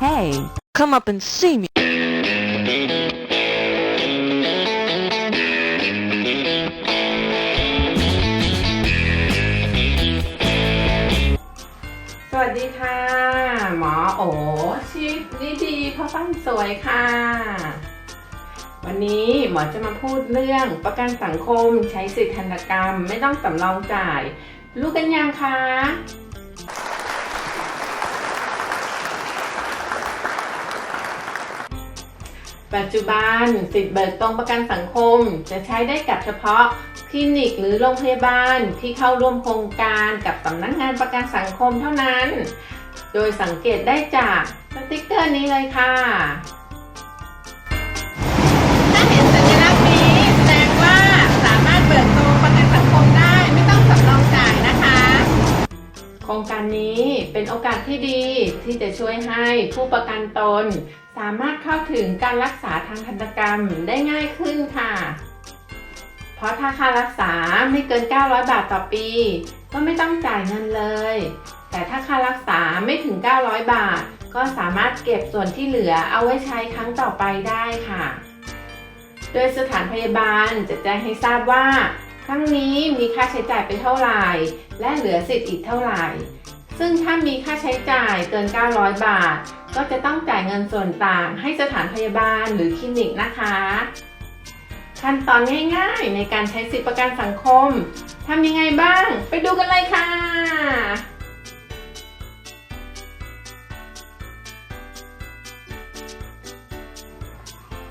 Hey, come up and see me. สวัสดีค่ะ หมอโอชีวิตดีดีพ่อฟันสวยค่ะ วันนี้หมอจะมาพูดเรื่องประกันสังคมใช้สิทธิธนกรรม ไม่ต้องสำรองจ่าย รู้กันยังคะ ปัจจุบันสิทธิ์เบิกตรงประกันสังคม จะใช้ได้กับเฉพาะคลินิกหรือโรงพยาบาลที่เข้าร่วมโครงการกับสำนักงานประกันสังคมเท่านั้น โดยสังเกตได้จากสติ๊กเกอร์นี้เลยค่ะ โอกาสที่ดีที่จะช่วยให้ผู้ประกันตน สามารถเข้าถึงการรักษาทางทันตกรรมได้ง่ายขึ้นค่ะ เพราะถ้าค่ารักษาไม่เกิน 900 บาทต่อปี ก็ไม่ต้องจ่ายเงินเลย แต่ถ้าค่ารักษาไม่ถึง 900 บาท ก็สามารถเก็บส่วนที่เหลือเอาไว้ใช้ครั้งต่อไปได้ค่ะ โดยสถานพยาบาลจะแจ้งให้ทราบว่า ครั้งนี้มีค่าใช้จ่ายไปเท่าไหร่ และเหลือสิทธิ์อีกเท่าไหร่ ซึ่งถ้ามีค่าใช้จ่ายเกิน 900 บาท ก็จะต้องจ่ายเงินส่วนต่างให้สถานพยาบาลหรือคลินิกนะคะ ขั้นตอนง่ายๆ ในการใช้สิทธิประกันสังคมทำยังไงบ้าง ไปดูกันเลยค่ะ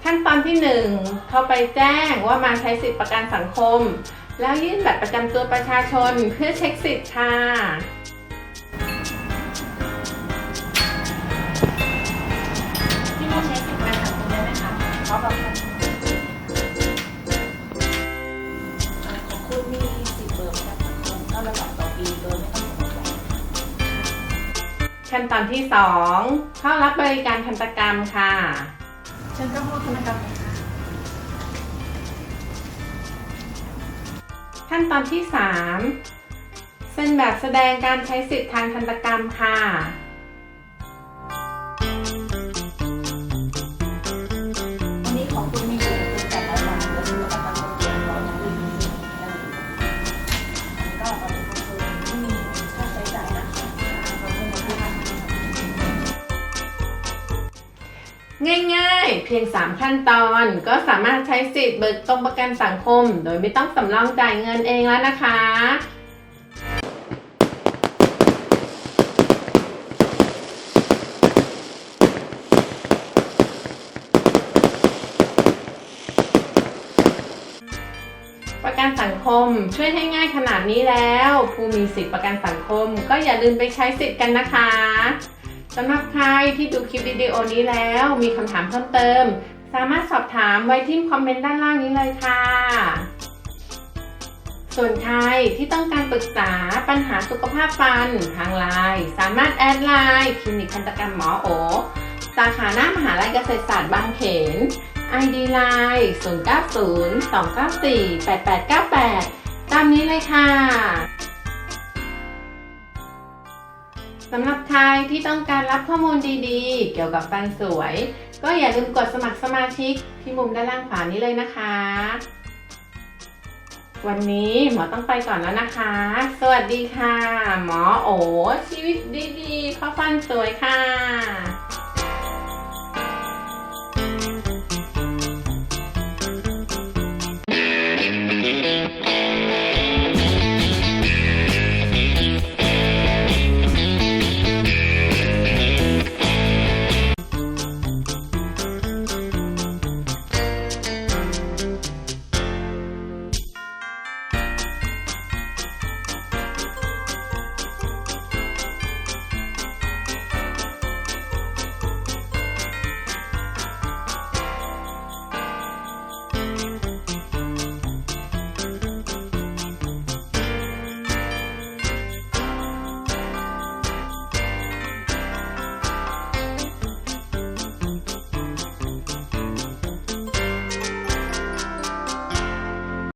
ขั้นตอนที่ 1 เข้าไปแจ้งว่ามาใช้สิทธิประกันสังคม แล้วยื่นบัตรประจำตัวประชาชนเพื่อเช็คสิทธิ์ค่ะ เพราแบบของคุณมีสิทธิ์เบิกประกันสังคมเท่าระดับต่อปีโดยไม่ต้องสงสัยขั้นตอนที่ 2 เข้ารับบริการทันตกรรมค่ะ เชิญเข้าห้องธนกรรมเลยค่ะขั้นตอนที่ 3 เซ็นแบบแสดงการใช้สิทธิทางทันตกรรมค่ะ ง่ายๆ เพียง 3 ขั้นตอน ก็สามารถใช้สิทธิ์เบิกตรงประกันสังคม โดยไม่ต้องสำรองจ่ายเงินเองแล้วนะคะ ประกันสังคมช่วยให้ง่ายขนาดนี้แล้ว ผู้มีสิทธิประกันสังคม ก็อย่าลืมไปใช้สิทธิ์กันนะคะ สำหรับใครที่ดูคลิปวิดีโอนี้แล้วมีคำถามเพิ่มเติม สามารถสอบถามไว้ที่คอมเมนต์ด้านล่างนี้เลยค่ะ ส่วนใครที่ต้องการปรึกษาปัญหาสุขภาพฟันทางไลน์สามารถแอดไลน์คลินิกทันตกรรมหมอโอ สาขาหน้ามหาลัยเกษตรศาสตร์บางเขน ID Line 090 294 8898 ตามนี้เลยค่ะ สำหรับใครที่ต้องการรับข้อมูลดีๆ เกี่ยวกับฟันสวย ก็อย่าลืมกดสมัครสมาชิกที่มุมด้านล่างขวานี้เลยนะคะ วันนี้หมอต้องไปก่อนแล้วนะคะ สวัสดีค่ะ หมอโอชีวิตดีๆเพราะฟันสวยค่ะ